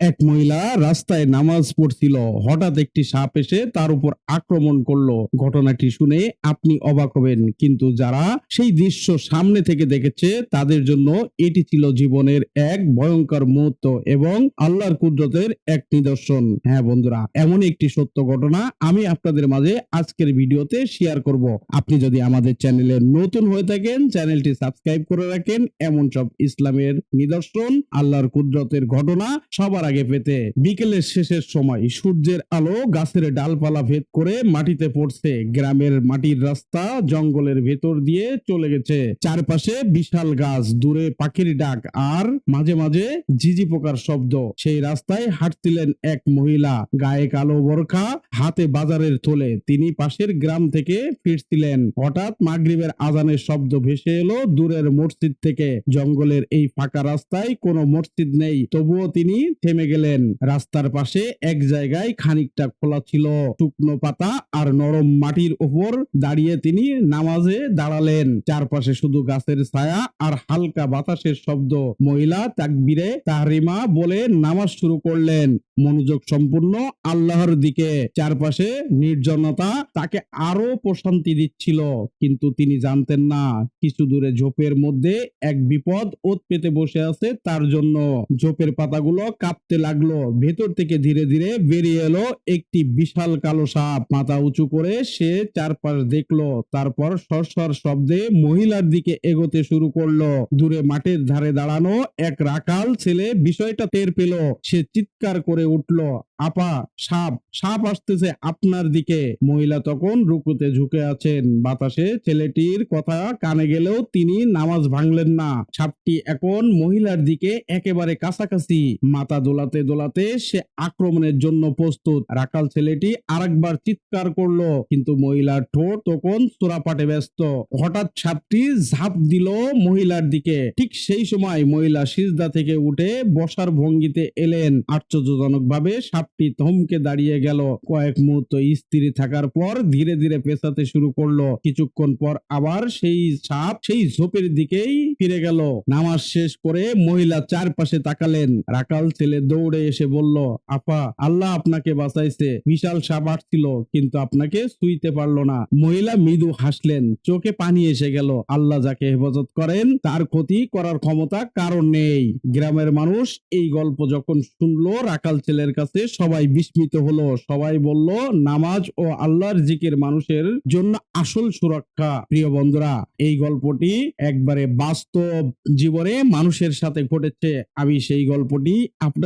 এক মহিলা রাস্তায় নামাজ পড়ছিল। হঠাৎ একটি সাপ এসে তার উপর আক্রমণ করল। ঘটনাটি শুনে আপনি অবাক হবেন। কিন্তু যারা সেই দৃশ্য সামনে থেকে দেখেছে, তাদের জন্য এটি ছিল জীবনের এক ভয়ঙ্কর মুহূর্ত এবং আল্লাহর কুদরতের এক নিদর্শন। হ্যাঁ বন্ধুরা এমন একটি সত্য ঘটনা আমি আপনাদের মাঝে আজকের ভিডিওতে শেয়ার করব। আপনি যদি আমাদের চ্যানেলে নতুন হয়ে থাকেন, চ্যানেলটি সাবস্ক্রাইব করে রাখেন। এমন সব ইসলামের নিদর্শন, আল্লাহর কুদরতের ঘটনা সবার আগে পেতে বিকেলের শেষের সময় সূর্যের আলো গাছের ডালপালা ভেদ করে মাটিতে পড়ছে। গ্রামের মাটির রাস্তা জঙ্গলের ভেতর দিয়ে চলে গেছে। চারপাশে বিশাল গাছ, দূরে পাখির ডাক আর মাঝে মাঝে ঝিঝি পোকার শব্দ। সেই রাস্তায় হাঁটছিলেন এক মহিলা। গায়ে কালো বরখা, হাতে বাজারের থলে। তিনি পাশের গ্রাম থেকে ফিরছিলেন। হঠাৎ মাগরিবের আজানের শব্দ ভেসে এলো দূরের মসজিদ থেকে। জঙ্গলের এই ফাঁকা রাস্তায় কোনো মসজিদ নেই। তবুও তিনি থেমে গেলেন। রাস্তার পাশে এক জায়গায় খানিকটা খোলা ছিল। শুকনো পাতা আর নরম মাটির উপর দাঁড়িয়ে তিনি নামাজে দাঁড়ালেন। চারপাশে শুধু গাছের ছায়া আর হালকা বাতাসের শব্দ। মহিলা তাকবীরে তাহরিমা বলে নামাজ শুরু করলেন। মনোযোগ সম্পূর্ণ আল্লাহর দিকে। চারপাশে নির্জনতা তাকে আরও প্রশান্তি দিচ্ছিল। কিন্তু তিনি জানতেন না, কিছু দূরে ঝোপের মধ্যে এক বিপদ ওত পেতে বসে আছে তার জন্য। ঝোপের পাতাগুলো কাঁপতে লাগল। ভেতর থেকে ধীরে ধীরে বেরিয়ে এলো একটি বিশাল কালো সাপ। মাথা উঁচু করে সে চারপাশ দেখল। তারপর সরসর শব্দে মহিলার দিকে এগোতে শুরু করল। দূরে মাঠের ধারে দাঁড়ানো এক রাখাল ছেলে বিষয়টা টের পেল। সে চিৎকার করে উঠল, আপা, সাপ সাপ আসতেছে আপনার দিকে। মহিলা তখন রুকুতে ঝুঁকে আছেন। বাতাসে ছেলেটির কথা কানে গেলেও তিনি নামাজ ভাঙলেন না। সাপটি এখন মহিলার দিকে একেবারে কাছাকাছি। মাথা দোলাতে দোলাতে সে আক্রমণের জন্য প্রস্তুত। রাখাল ছেলেটি আরেকবার চিৎকার করল, কিন্তু মহিলার ঠোঁট তখন চোরাপাটে ব্যস্ত। হঠাৎ সাপটি ঝাঁপ দিল মহিলার দিকে। ঠিক সেই সময় মহিলা সিজদা থেকে উঠে বসার ভঙ্গিতে এলেন। আশ্চর্যজনক ভাবে সাপটি থমকে দাঁড়িয়ে গেল। কয়েক মুহূর্ত স্থির থাকার পর ধীরে ধীরে পেছাতে শুরু করল। কিছুক্ষণ পর আবার সেই সাপ সেই ঝোপের দিকেই ফিরে গেল। নামাজ শেষ করে মহিলা চারপাশে তাকালেন। রাকাল ছেলে দৌড়ে এসে বলল, আপা, আল্লাহ আপনাকে বাঁচাইছে। বিশাল সাপ আসছিল কিন্তু আপনাকে ছুঁইতে পারল না। মহিলা মৃদু হাসলেন। চোখে পানি এসে গেল। আল্লাহ যাকে হেফাজত করেন, তার ক্ষতি করার ক্ষমতা কারণ নেই। গ্রামের মানুষ এই গল্প যখন শুনলো, রাকাল ছেলের কাছে সবাই বিস্মিত হলো। সবাই বলল, নামাজ ও আল্লাহর জিকির মানুষের জন্য আসল সুরক্ষা। প্রিয় বন্ধুরা, এই গল্পটি একবারে বাস্তব জীবনে মানুষের সাথে ঘটেছে। আমি সেই গল্পটি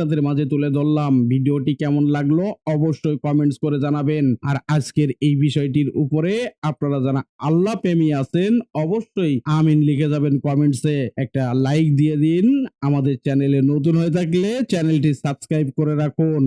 আপনাদের মাঝে তুলে ধরলাম। ভিডিওটি কেমন লাগল অবশ্যই কমেন্টস করে জানাবেন। আর আজকের এই বিষয়টির উপরে আপনারা যারা আল্লাহ প্রেমী আছেন, অবশ্যই আমিন লিখে যাবেন কমেন্টসে একটা লাইক দিয়ে দিন। আমাদের চ্যানেলে নতুন হয়ে থাকলে চ্যানেলটি সাবস্ক্রাইব করে রাখুন।